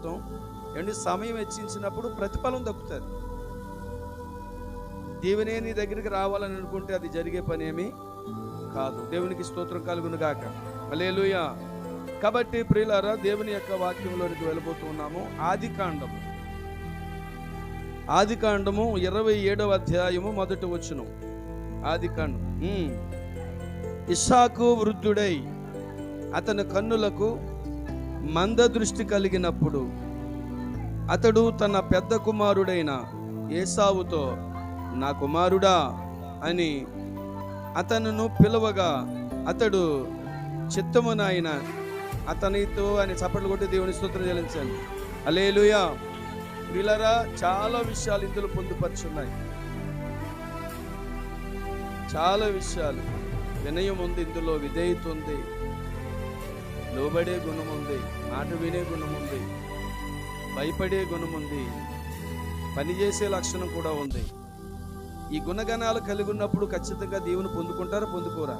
నిమిత్తం ఏమండి? సమయం వెచ్చించినప్పుడు ప్రతిఫలం దక్కుతుంది. దేవునే నీ దగ్గరికి రావాలని అనుకుంటే అది జరిగే పని ఏమి కాదు. దేవునికి స్తోత్రం కలుగును గాక అలేలుయ కాబట్టి ప్రియులారా దేవుని యొక్క వాక్యంలోనికి వెళ్ళబోతున్నాము ఆది కాండము. ఆది కాండము ఇరవై ఏడవ అధ్యాయము మొదటి వచ్చును ఆది కాండం ఇస్సాకు వృద్ధుడై అతని కన్నులకు మంద దృష్టి కలిగినప్పుడు అతడు తన పెద్ద కుమారుడైన ఏసావుతో నా కుమారుడా అని అతనును పిలవగా అతడు చిత్తమునాయన అతనితో అని చప్పట్లు కొట్టి దేవుని స్తోత్రం చెల్లించాను. అలేలుయా వీళ్ళరా చాలా విషయాలు ఇందులో పొందుపరుచున్నాయి. చాలా విషయాలు వినయం ఉంది ఇందులో విధేయత ఉంది. లోబడే గుణముంది మాట వినే గుణముంది భయపడే గుణముంది పనిచేసే లక్షణం కూడా ఉంది. ఈ గుణగణాలు కలిగి ఉన్నప్పుడు ఖచ్చితంగా దేవుని పొందుకుంటారా పొందుకోరా?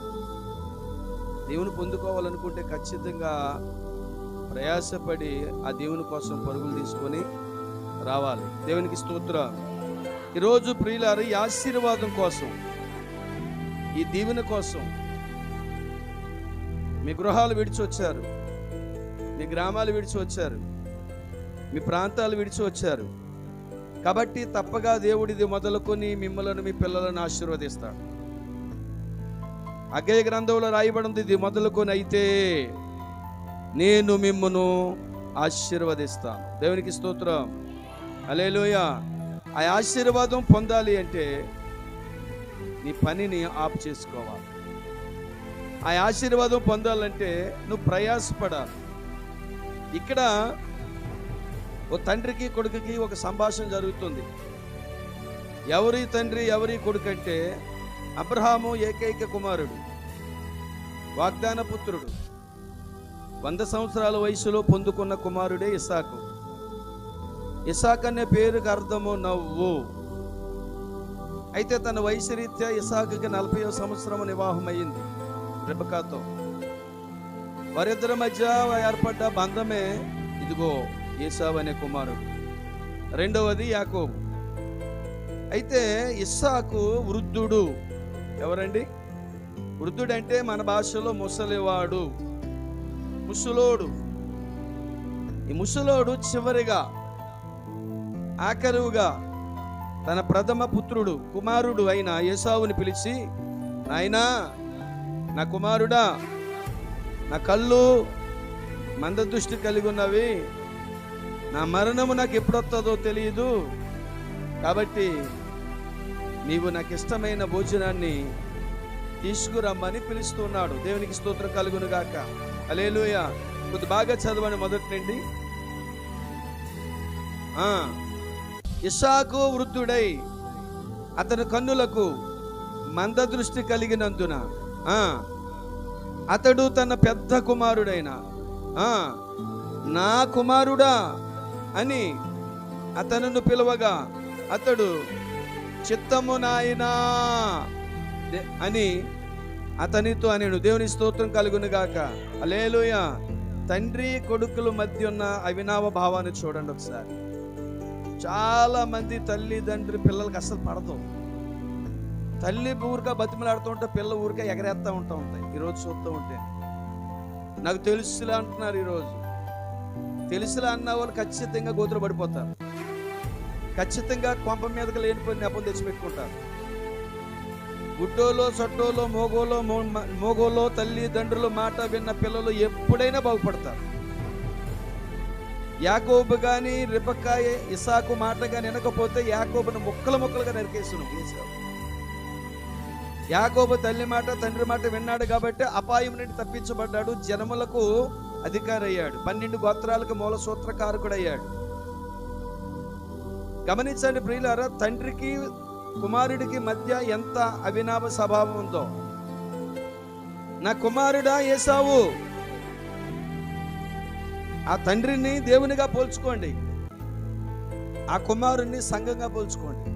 దేవుని పొందుకోవాలనుకుంటే ఖచ్చితంగా ప్రయాసపడి ఆ దేవుని కోసం పరుగులు తీసుకొని రావాలి. దేవునికి స్తోత్ర ఈరోజు ప్రియులారు ఈ ఆశీర్వాదం కోసం ఈ దీవెన కోసం మీ గృహాలు విడిచి వచ్చారు. మీ గ్రామాలు విడిచి వచ్చారు. మీ ప్రాంతాలు విడిచి వచ్చారు. కాబట్టి తప్పగా దేవుడిది మొదలుకొని మిమ్మలను మీ పిల్లలను ఆశీర్వదిస్తాడు అగ్గయ గ్రంథంలో రాయబడింది ఇది మొదలుకొని అయితే నేను మిమ్మను ఆశీర్వదిస్తాను. దేవునికి స్తోత్రం. అలేలోయ ఆ ఆశీర్వాదం పొందాలి అంటే నీ పనిని ఆపు చేసుకోవాలి. ఆ ఆశీర్వాదం పొందాలంటే నువ్వు ప్రయాసపడాలి. ఇక్కడ ఓ తండ్రికి కొడుకుకి ఒక సంభాషణ జరుగుతుంది. ఎవరి తండ్రి ఎవరి కొడుకు అంటే అబ్రహాము ఏకైక కుమారుడు వాగ్దాన పుత్రుడు వంద సంవత్సరాల వయసులో పొందుకున్న కుమారుడే ఇసాకు ఇసాక్ అనే పేరుకి అర్థము నవ్వు. అయితే తన వయసు రీత్యా ఇసాకుకి నలభై సంవత్సరం వివాహం అయింది రెబకాతో. వారిద్దరి మధ్య ఏర్పడ్డ బంధమే ఇదిగో ఏసావు అనే కుమారుడు. రెండవది యాకోబు. అయితే ఇస్సాకు వృద్ధుడు. ఎవరండి? వృద్ధుడు అంటే మన భాషలో ముసలివాడు. ముసలోడు. ఈ ముసలోడు చివరిగా ఆఖరువుగా తన ప్రథమ పుత్రుడు కుమారుడు అయిన యేసావుని పిలిచి నాయనా నా కుమారుడా నా కళ్ళు మందదృష్టి కలిగి ఉన్నవి నా మరణము నాకు ఎప్పుడొస్తుందో తెలియదు కాబట్టి నీవు నాకు ఇష్టమైన భోజనాన్ని తీసుకురమ్మని పిలుస్తున్నాడు. దేవునికి స్తోత్రం కలుగును గాక అలేలుయ కొద్ది బాగా చదవని మొదటి నుండి. ఇషాకు వృద్ధుడై అతని కన్నులకు మందదృష్టి కలిగినందున అతడు తన పెద్ద కుమారుడైన నా కుమారుడా అని అతనును పిలవగా అతడు చిత్తము నాయనా దే- అని అతనితో అనేడు దేవుని స్తోత్రం కలుగునుగాక అలేలుయ తండ్రి కొడుకుల మధ్య ఉన్న అవినావ భావాన్ని చూడండి ఒకసారి. చాలా మంది తల్లిదండ్రి పిల్లలకి అసలు పడదు. తల్లి ఊరిగా బతిమలాడుతూ ఉంటే పిల్ల ఊరికే ఎగరేస్తూ ఉంటా ఉంటాయి. ఈరోజు చూస్తూ ఉంటే. నాకు తెలుసులే అంటున్నారు ఈరోజు. తెలుసులే అన్న వాళ్ళు ఖచ్చితంగా గోతులు పడిపోతారు. ఖచ్చితంగా కొంప మీదకి లేనిపోయిన నెపం తెచ్చిపెట్టుకుంటారు. గుడ్డోలో సొట్టోలో మోగోలో మో- మోగోలో తల్లిదండ్రుల మాట విన్న పిల్లలు ఎప్పుడైనా బాగుపడతారు. యాకోబు కానీ రిపక్కాయ ఇసాకు మాట కానీ వినకపోతే యాకోబును ముక్కలు ముక్కలుగా నరికేసును ఏసావు. యాకోబు తల్లి మాట తండ్రి మాట విన్నాడు కాబట్టి అపాయం నుండి తప్పించబడ్డాడు. జనములకు అధికారి అయ్యాడు పన్నెండు గోత్రాలకు మూల సూత్రకారకుడయ్యాడు. గమనించండి ప్రియులారా తండ్రికి కుమారుడికి మధ్య ఎంత అవినాభ స్వభావం ఉందో. నా కుమారుడా ఏసావు ఆ తండ్రిని దేవునిగా పోల్చుకోండి. ఆ కుమారుణ్ణి సంఘంగా పోల్చుకోండి.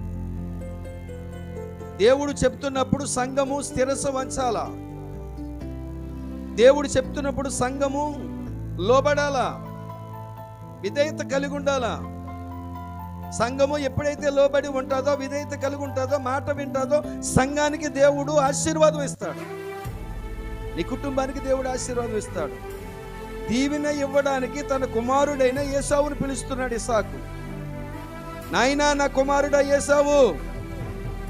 దేవుడు చెప్తున్నప్పుడు సంఘము స్థిరస వంచాల దేవుడు చెప్తున్నప్పుడు సంఘము లోబడాలా? విధేయత కలిగి ఉండాలా సంఘము ఎప్పుడైతే లోబడి ఉంటుందో విధేయత కలిగి ఉంటుందో మాట వింటుందో సంఘానికి దేవుడు ఆశీర్వాదం ఇస్తాడు నీ కుటుంబానికి దేవుడు ఆశీర్వాదం ఇస్తాడు దీవెన ఇవ్వడానికి తన కుమారుడైన ఏసావుని పిలుస్తున్నాడు ఇసాకు. నాయనా నా కుమారుడా ఏసావు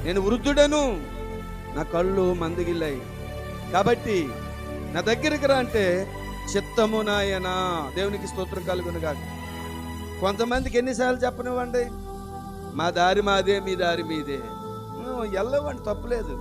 నేను వృద్ధుడను. నా కళ్ళు మందగిల్లాయి. కాబట్టి నా దగ్గరికి రా అంటే చిత్తము నాయనా. దేవునికి స్తోత్రం కలుగును కాదు కొంతమందికి ఎన్నిసార్లు చెప్పనివ్వండి? మా దారి మాదే మీ దారి మీదే. వెళ్ళవండి తప్పులేదు.